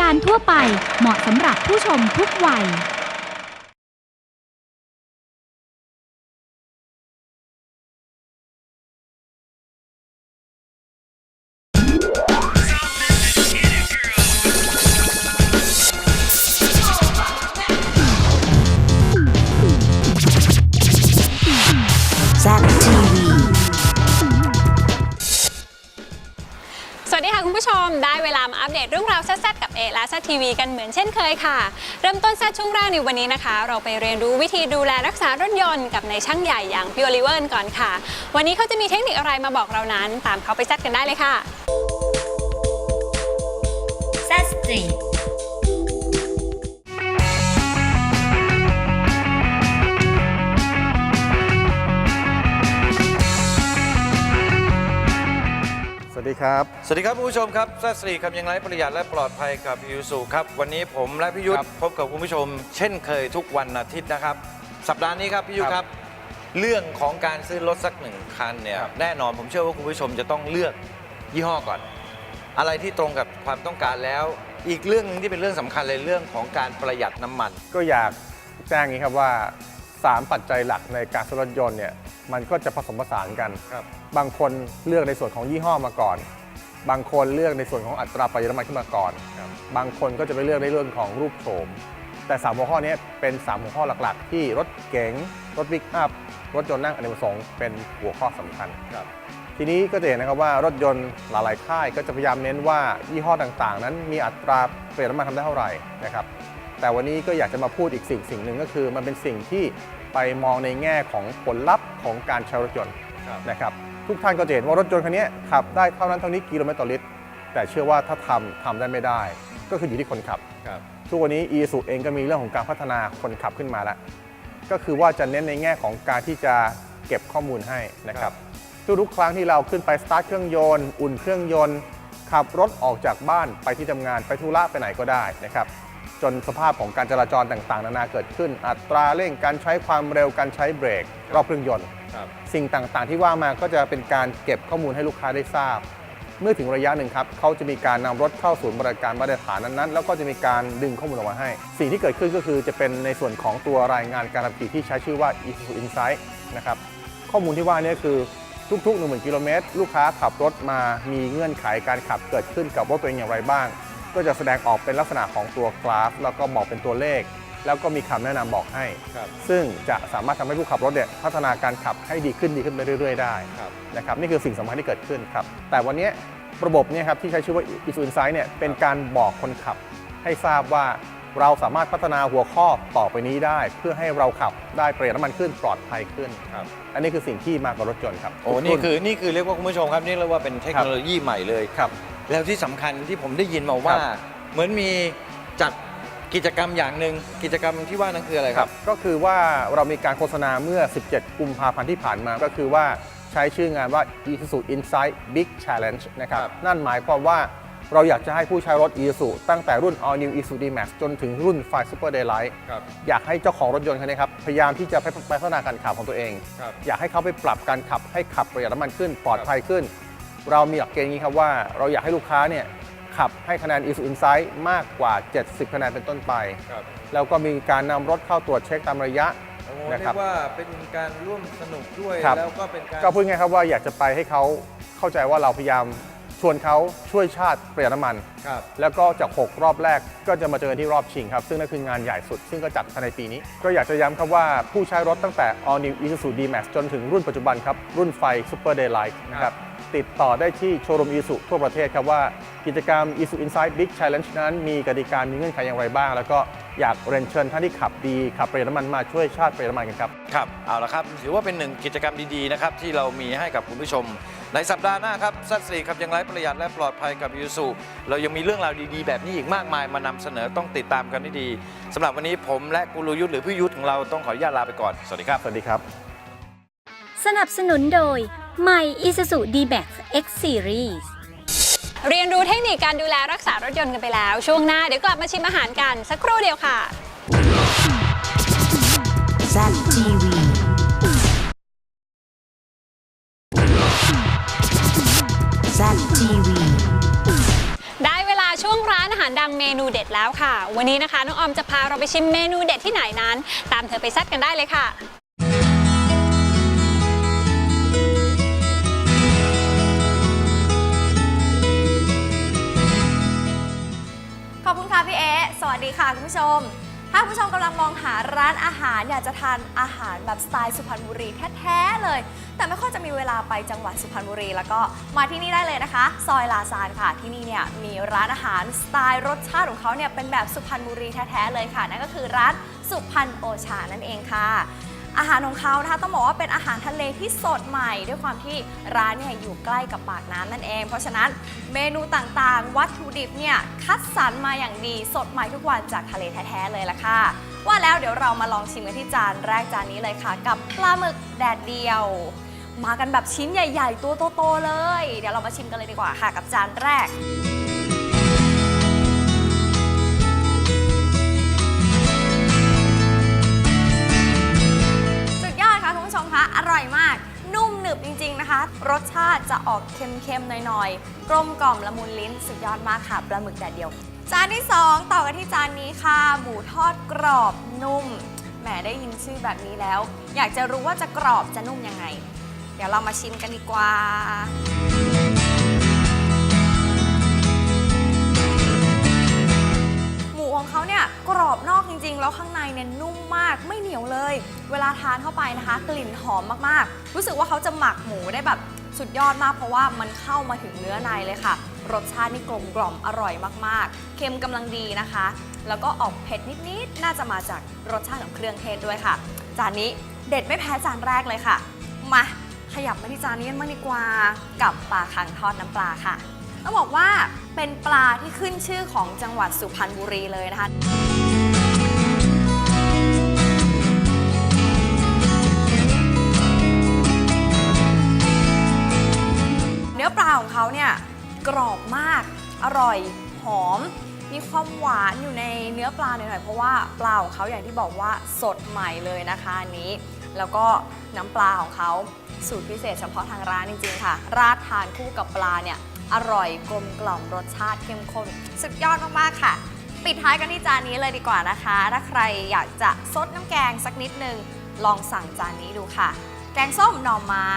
การทั่วไปเหมาะสำหรับผู้ชมทุกวัย เอและซัทีวีกันเหมือนเช่นเคยค่ะ เริ่มต้นแซ่บช่วงแรกในวันนี้นะคะ เราไปเรียนรู้วิธีดูแลรักษารถยนต์กับในช่างใหญ่อย่างพี่โอลิเวอร์ก่อนค่ะ วันนี้เขาจะมีเทคนิคอะไรมาบอกเรานั้น ตามเขาไปแซ่บกันได้เลยค่ะ Zesty. ส วัสดีครับ สวัสดีครับคุณผู้ชมครับแซสรีคำยังไงประหยัดและปลอดภัยกับยูสุครับ วันนี้ผมและพี่ยุทธครับพบกับคุณผู้ชม เช่นเคยทุกวันอาทิตย์นะครับ สัปดาห์นี้ครับพี่ยุทธคครัรับบเรื่องของการซื้อรถสักหนึ่งคันเนี่ยครับแน่นอนผมเชื่อว่าคุณผู้ชมจะต้องเลือกยี่ห้อก่อน อะไรที่ตรงกับความต้องการแล้ว อีกเรื่องหนึงที่เป็นเรื่องสำคัญเลยเรื่องของการประหยัดน้ำมัน ก็อยากแจ้งอย่างนี้ครับว่า 3 ปัจจัยหลักในการซื้อรถยนต์เนี่ย มันก็จะผสมผสานกันครับ บางคนเลือกในส่วนของยี่ห้อมาก่อน บางคนเลือกในส่วนของอัตราประหยัดน้ำมันขึ้นมาก่อนบางคนก็จะไปเลือกในเรื่องของรูปโฉม แต่3หัวข้อนี้เป็น3หัวข้อหลักๆ ที่รถเก๋งรถปิกอัพรถยนต์นั่งอเนกประสงค์เป็นหัวข้อสำคัญ ครับ ทีนี้ก็จะเห็นนะครับว่ารถยนต์หลายๆค่ายก็จะพยายามเน้นว่ายี่ห้อต่างๆ นั้นมีอัตราประหยัดน้ำมันทำได้เท่าไหร่นะครับแต่วันนี้ก็อยากจะมาพูดอีกสิ่งสิ่งหนึ่งก็คือ มันเป็นสิ่งที่ ไปมองในแง่ของผลลัพธ์ของการใช้รถยนต์ครับนะครับทุกท่านก็จะเห็นว่ารถยนต์คันนี้ขับได้เท่านั้นเท่านี้กิโลเมตรต่อลิตร แต่เชื่อว่าถ้าทำทำได้ไม่ได้ ก็คืออยู่ที่คนขับครับทุกวันนี้ e s u เองก็มีเรื่องของการพัฒนาคนขับขึ้นมาแล้วก็คือว่าจะเน้นในแง่ของการที่จะเก็บข้อมูลให้นะครับทุกๆครั้งที่เราขึ้นไปสตาร์ทเครื่องยนต์ อุ่นเครื่องยนต์ขับรถออกจากบ้านไปที่ทำงานไปธุระไปไหนก็ได้นะครับ จนสภาพของการจราจรต่างๆ นานาเกิดขึ้น อัตราเร่งการใช้ความเร็วการใช้เบรกรอบเครื่องยนต์ ครับ สิ่งต่างๆ ที่ว่ามาก็จะเป็นการเก็บข้อมูลให้ลูกค้าได้ทราบ เมื่อถึงระยะหนึ่งครับเขาจะมีการนำรถเข้าศูนย์บริการมาตรฐานนั้นๆ แล้วก็จะมีการดึงข้อมูลออกมาให้ สิ่งที่เกิดขึ้นก็คือจะเป็นในส่วนของตัวรายงานการขับขี่ที่ใช้ชื่อว่า Isuzu Insight นะครับ ข้อมูลที่ว่านี้คือทุกๆ 1 0,000 กิโลเมตร ลูกค้าขับรถมามีเงื่อนไขการขับเกิดขึ้นกับรถตัวเองอย่างไรบ้าง ก็จะแสดงออกเป็นลักษณะของตัวกราฟ แล้วก็บอกเป็นตัวเลข แล้วก็มีคำแนะนำบอกให้ ครับ ซึ่งจะสามารถทำให้ผู้ขับรถเนี่ยพัฒนาการขับให้ดีขึ้นดีขึ้นไปเรื่อย ๆ ได้ครับ นะครับนี่คือสิ่งสำคัญที่เกิดขึ้นครับ แต่วันนี้ระบบเนี่ยครับที่ใช้ชื่อว่า i s u Insight เนี่ยเป็นการบอกคนขับ ให้ทราบว่าเราสามารถพัฒนาหัวข้อต่อไปนี้ได้ เพื่อให้เราขับได้ประหยัดน้ำมันขึ้นปลอดภัยขึ้น ครับ อันนี้คือสิ่งที่มากับรถยนต์ครับโอ้ นี่คือ นี่คือเรียกว่าคุณผู้ชมครับ นี่เรียกว่าเป็นเทคโนโลยีใหม่เลย ครับ แล้วที่สำคัญที่ผมได้ยินมาว่า ครับ เหมือนมีจัดกิจกรรมอย่างหนึ่งกิจกรรมที่ว่านั่นคืออะไรครับก็คือว่าเรามีการโฆษณาเมื่อ 17 กุมภาพันธ์ที่ผ่านมา ก็คือว่าใช้ชื่องานว่า Isuzu Insight Big Challenge นะครับครับนั่นหมายความว่าเราอยากจะให้ผู้ใช้รถ Isuzu ตั้งแต่รุ่น All New Isuzu D-Max จนถึงรุ่น5 Super Daylight ครับอยากให้เจ้าของรถยนต์คันนี้ครับ พยายามที่จะไปพัฒนาการขับของตัวเอง ครับ อยากให้เขาไปปรับการขับให้ขับประหยัดน้ำมันขึ้นปลอดภัยขึ้น เรามีหลักเกณฑ์อย่างนี้ครับว่าเราอยากให้ลูกค้าเนี่ยขับให้คะแนน Isuzu Insight มากกว่า 70 คะแนนเป็นต้นไป ครับแล้วก็มีการนำรถเข้าตรวจเช็คตามระยะ โอ้นะเรีครัยบกว่าเป็นการร่วมสนุกด้วย ครับ แล้วก็เป็นการก็พูดง่ายๆครับว่าอยากจะไปให้เขาเข้าใจว่าเราพยายามชวนเขาช่วยชาติประหยัดน้ำมัน ครับ แล้วก็จาก 6 รอบแรกก็จะมาเจอกันที่รอบชิงครับ ซึ่งนั่นคืองานใหญ่สุด ซึ่งก็จัดภายในปีนี้ ก็อยากจะย้ำครับว่าผู้ใช้รถตั้งแต่ All New Isuzu D-Max จนถึงรุ่นปัจจุบันครับ รุ่นไฟ Super Daylight นะครับ ติดต่อได้ที่โชว์รูม Isuzu ทั่วประเทศครับว่ากิจกรรม Isuzu Insight Big Challenge นั้นมีกติกามีเงื่อนไขอย่างไรบ้าง แล้วก็อยากเรียนเชิญท่านที่ขับดีขับประหยัดน้ำมันมาช่วยชาติประหยัดน้ำมันกันครับ ครับ เอาละครับ ถือว่าเป็นหนึ่งกิจกรรมดีๆนะครับที่เรามีให้กับคุณผู้ชม ในสัปดาห์หน้าครับสัตว์สี่ครับยังไร้ประหยัดและปลอดภัยกับยูสุเรายังมีเรื่องราวดีๆ แบบนี้อีกมากมายมานำเสนอต้องติดตามกันให้ดีสำหรับวันนี้ผมและกูรูยุทธหรือพี่ยุทธของเราต้องขออนุญาตลาไปก่อนสวัสดีครับสวัสดีครับ สนับสนุนโดย ใหม่ Isuzu D-Max X Series เรียนรู้เทคนิคการดูแลรักษารถยนต์กันไปแล้ว ช่วงหน้าเดี๋ยวกลับมาชิมอาหารกันสักครู่เดียวค่ะ Zap TV. Zap TV. ได้เวลาช่วงร้านอาหารารดังเมนูเด็ดแล้วค่ะ วันนี้นะคะ น้องออมจะพาเราไปชิมเมนูเด็ดที่ไหนนั้น ตามเธอไปแซ่บกันได้เลยค่ะ อบคุณค่ะพี่เอสวัสดีค่ะคุณผู้ชม ถ้าคุณผู้ชมกำลังมองหาร้านอาหารอยากจะทานอาหารแบบสไตล์สุพรรณบุรีแท้ๆเลย แต่ไม่ค่อยจะมีเวลาไปจังหวัดสุพรรณบุรี แล้วก็มาที่นี่ได้เลยนะคะ ซอยลาซานค่ะ ที่นี่เนี่ยมีร้านอาหารสไตล์รสชาติของเขาเนี่ยเป็นแบบสุพรรณบุรีแท้ๆเลยค่ะ นั่นก็คือร้านสุพรรณโอชานั่นเองค่ะ อาหารของเขานะคะต้องบอกว่าเป็นอาหารทะเลที่สดใหม่ ด้วยความที่ร้านเนี่ยอยู่ใกล้กับปากน้ำนั่นเอง เพราะฉะนั้นเมนูต่างๆ วัตถุดิบเนี่ยคัดสรรมาอย่างดีสดใหม่ทุกวันจากทะเลแท้ๆเลยละค่ะ ว่าแล้วเดี๋ยวเรามาลองชิมกันที่จานแรกจานนี้เลยค่ะ กับปลาหมึกแดดเดียว มากันแบบชิ้นใหญ่ ๆ ตัวโตๆเลย เดี๋ยวเรามาชิมกันเลยดีกว่าค่ะ กับจานแรก สชาติจะออกเค็มๆหน่อยๆ กลมกล่อมละมุนลิ้นสุดยอดมากค่ะปลาหมึกแดดเดียว จานที่ 2 ต่อกันที่จานนี้ค่ะ หมูทอดกรอบนุ่มแหมได้ยินชื่อแบบนี้แล้ว อยากจะรู้ว่าจะกรอบจะนุ่มยังไง เดี๋ยวเรามาชิมกันดีกว่าหมูของเขาเนี่ยกรอบนอกจริงๆ แล้วข้างในเนี่ยนุ่มมากไม่เหนียวเลย เวลาทานเข้าไปนะคะ กลิ่นหอมมากๆ รู้สึกว่าเขาจะหมักหมูได้แบบ สุดยอดมากเพราะว่ามันเข้ามาถึงเนื้อในเลยค่ะ รสชาตินี่กลมกล่อมอร่อยมากๆ เค็มกำลังดีนะคะ แล้วก็ออกเผ็ดนิดๆ น่าจะมาจากรสชาติของเครื่องเทศด้วยค่ะ จานนี้เด็ดไม่แพ้จานแรกเลยค่ะ มาขยับมาที่จานนี้กันบ้างดีกว่ากับปลาคังทอดน้ำปลาค่ะต้องบอกว่าเป็นปลาที่ขึ้นชื่อของจังหวัดสุพรรณบุรีเลยนะคะ นื้อปลาของเขาเนี่ยกรอบมาก อร่อย หอม มีความหวานอยู่ในเนื้อปลาหน่อยๆเพราะว่าปลาของเขาอย่างที่บอกว่าสดใหม่เลยนะคะอันนี้ แล้วก็น้ำปลาของเขาสูตรพิเศษเฉพาะทางร้านจริงๆค่ะ ราดทานคู่กับปลาเนี่ยอร่อยกลมกล่อมรสชาติเข้มข้นสุดยอดมากๆค่ะ ปิดท้ายกันที่จานนี้เลยดีกว่านะคะ ถ้าใครอยากจะซดน้ำแกงสักนิดนึงลองสั่งจานนี้ดูค่ะ แกงส้มหน่อไม้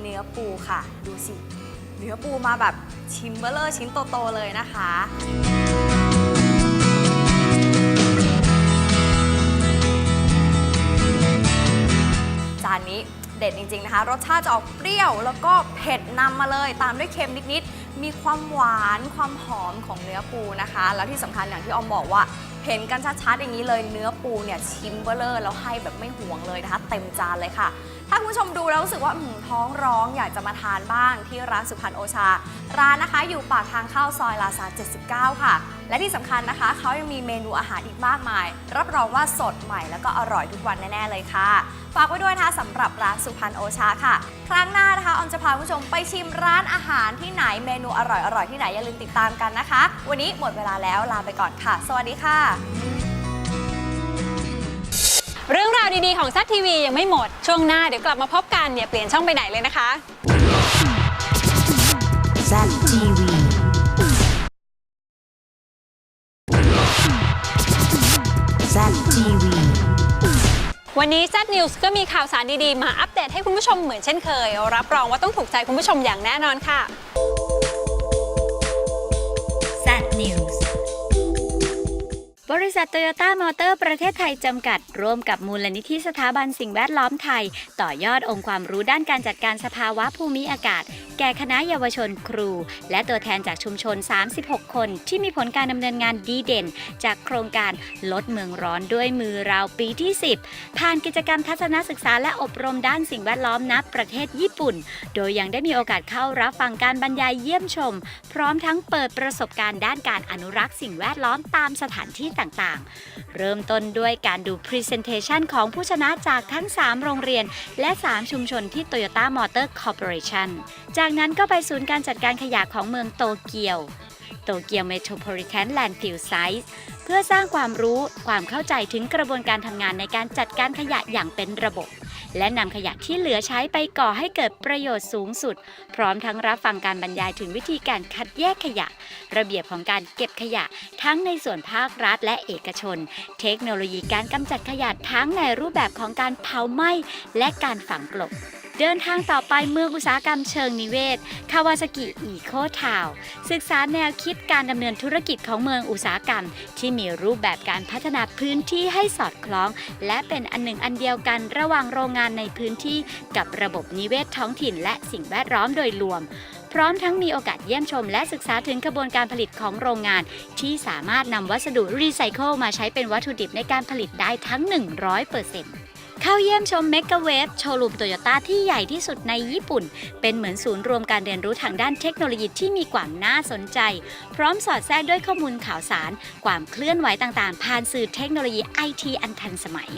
เนื้อปูค่ะ ดูสิ เนื้อปูมาแบบชิ้นเบลเลอร์ชิ้นโตๆเลยนะคะจานนี้เด็ดจริงๆนะคะ รสชาติจะออกเปรี้ยวแล้วก็เผ็ดนำมาเลย ตามด้วยเค็มนิดๆ มีความหวานความหอมของเนื้อปูนะคะ แล้วที่สำคัญอย่างที่ออมบอกว่าเห็นกันชัดๆอย่างนี้เลยเนื้อปูเนี่ยชิ้นเบลเลอร์แล้วให้แบบไม่ห่วงเลยนะคะ เต็มจานเลยค่ะ ถ้าคุณผู้ชมดูแล้วรู้สึกว่าอื้อหือท้องร้องอยากจะมาทานบ้างที่ร้านสุพรรณโอชา ร้านนะคะอยู่ปากทางเข้าซอยลาซา79 ค่ะ และที่สำคัญนะคะ เขายังมีเมนูอาหารอีกมากมาย รับรองว่าสดใหม่แล้วก็อร่อยทุกวันแน่ ๆ เลยค่ะ ฝากไว้ด้วยนะคะสำหรับร้านสุพรรณโอชาค่ะ ครั้งหน้านะคะออมจะพาคุณผู้ชมไปชิมร้านอาหารที่ไหนเมนูอร่อยๆที่ไหนอย่าลืมติดตามกันนะคะ วันนี้หมดเวลาแล้วลาไปก่อนค่ะ สวัสดีค่ะ เรื่องราวดีๆของซัดทีวียังไม่หมด ช่วงหน้าเดี๋ยวกลับมาพบกันอย่าเปลี่ยนช่องไปไหนเลยนะคะ Zap TV. Zap TV. วันนี้ Z News ก็มีข่าวสารดีๆ มาอัปเดตให้คุณผู้ชมเหมือนเช่นเคย รับรองว่าต้องถูกใจคุณผู้ชมอย่างแน่นอนค่ะ Zap News. บริษัทโตโยต้ามอเตอร์ประเทศไทยจำกัด ร่วมกับมูลนิธิสถาบันสิ่งแวดล้อมไทย ต่อยอดองค์ความรู้ด้านการจัดการสภาวะภูมิอากาศ แก่คณะเยาวชนครู และตัวแทนจากชุมชน 36 คน ที่มีผลการดำเนินงานดีเด่น จากโครงการลดเมืองร้อนด้วยมือเราปีที่ 10 ผ่านกิจกรรมทัศนศึกษาและอบรมด้านสิ่งแวดล้อมณประเทศญี่ปุ่น โดยยังได้มีโอกาสเข้ารับฟังการบรรยายเยี่ยมชม พร้อมทั้งเปิดประสบการณ์ด้านการอนุรักษ์สิ่งแวดล้อมตามสถานที่ต่างๆ เริ่มต้นด้วยการดู Presentation ของผู้ชนะจากทั้ง 3 โรงเรียน และ 3 ชุมชนที่ Toyota Motor Corporation จากนั้นก็ไปศูนย์การจัดการขยะของเมืองโตเกียวโตเกียว Metropolitan Landfill Site เพื่อสร้างความรู้ความเข้าใจถึงกระบวนการทำงานในการจัดการขยะอย่างเป็นระบบ และนำขยะที่เหลือใช้ไปก่อให้เกิดประโยชน์สูงสุด พร้อมทั้งรับฟังการบรรยายถึงวิธีการคัดแยกขยะ ระเบียบของการเก็บขยะ ทั้งในส่วนภาครัฐและเอกชน เทคโนโลยีการกำจัดขยะทั้งในรูปแบบของการเผาไหม้และการฝังกลบ เดินทางต่อไปเมืองอุตสาหกรรมเชิงนิเวศ คาวาซากิอีโคทาวศึกษาแนวคิดการดำเนินธุรกิจของเมืองอุตสาหกรรม ที่มีรูปแบบการพัฒนาพื้นที่ให้สอดคล้อง และเป็นอันหนึ่งอันเดียวกันระหว่างโรงงานในพื้นที่กับระบบนิเวศท้องถิ่น และสิ่งแวดล้อมโดยรวมพร้อมทั้งมีโอกาสเยี่ยมชม และศึกษาถึงกระบวนการผลิตของโรงงาน ที่สามารถนำวัสดุรีไซเคิลมาใช้เป็นวัตถุดิบในการผลิตได้ทั้ง 100%เข้าเยี่ยมชมเมกะเวฟโชว์รูมโตโยต้าที่ใหญ่ที่สุดในญี่ปุ่น เป็นเหมือนศูนย์รวมการเรียนรู้ทางด้านเทคโนโลยีที่มีความน่าสนใจ พร้อมสอดแทรกด้วยข้อมูลข่าวสาร ความเคลื่อนไหวต่างๆ ผ่านสื่อเทคโนโลยีไอทีอันทันสมัย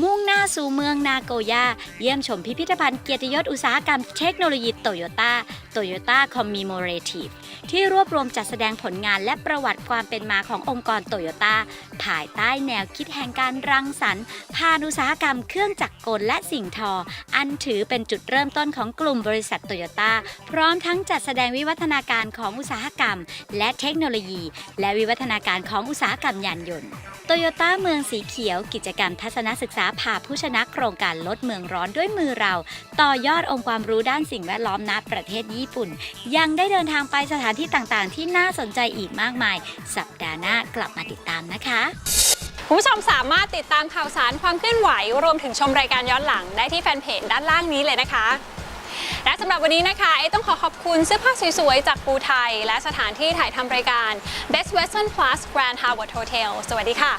มุ่งหน้าสู่เมืองนาโกย่า เยี่ยมชมพิพิธภัณฑ์เกียรติยศอุตสาหกรรมเทคโนโลยีโตโยต้าโตโยต้าคอมมิโมเรทีฟที่รวบรวมจัดแสดงผลงานและประวัติความเป็นมาขององค์กรโตโยต้าภายใต้แนวคิดแห่งการรังสรรค์พานอุตสาหกรรมเครื่องจักรกลและสิ่งทอ อันถือเป็นจุดเริ่มต้นของกลุ่มบริษัทโตโยต้าพร้อมทั้งจัดแสดงวิวัฒนาการของอุตสาหกรรม และเทคโนโลยี และวิวัฒนาการของอุตสาหกรรมยานยนต์โตโยต้าเมืองสีเขียว กิจกรรมทัศนศึกษาพาผู้ชนะโครงการลดเมืองร้อนด้วยมือเรา ต่อยอดองค์ความรู้ด้านสิ่งแวดล้อมณประเทศญี่ปุ่น ยังได้เดินทางไปสถานที่ต่างๆ ที่น่าสนใจอีกมากมาย สัปดาห์หน้ากลับมาติดตามนะคะคุณผู้ชมสามารถติดตามข่าวสารความเคลื่อนไหว รวมถึงชมรายการย้อนหลังได้ที่แฟนเพจด้านล่างนี้เลยนะคะ และสำหรับวันนี้นะคะเอต้องขอขอบคุณเสื้อผ้าสวยๆ จากปูไทย และสถานที่ถ่ายทำรายการ Best Western Plus Grand Harvard Hotel สวัสดีค่ะ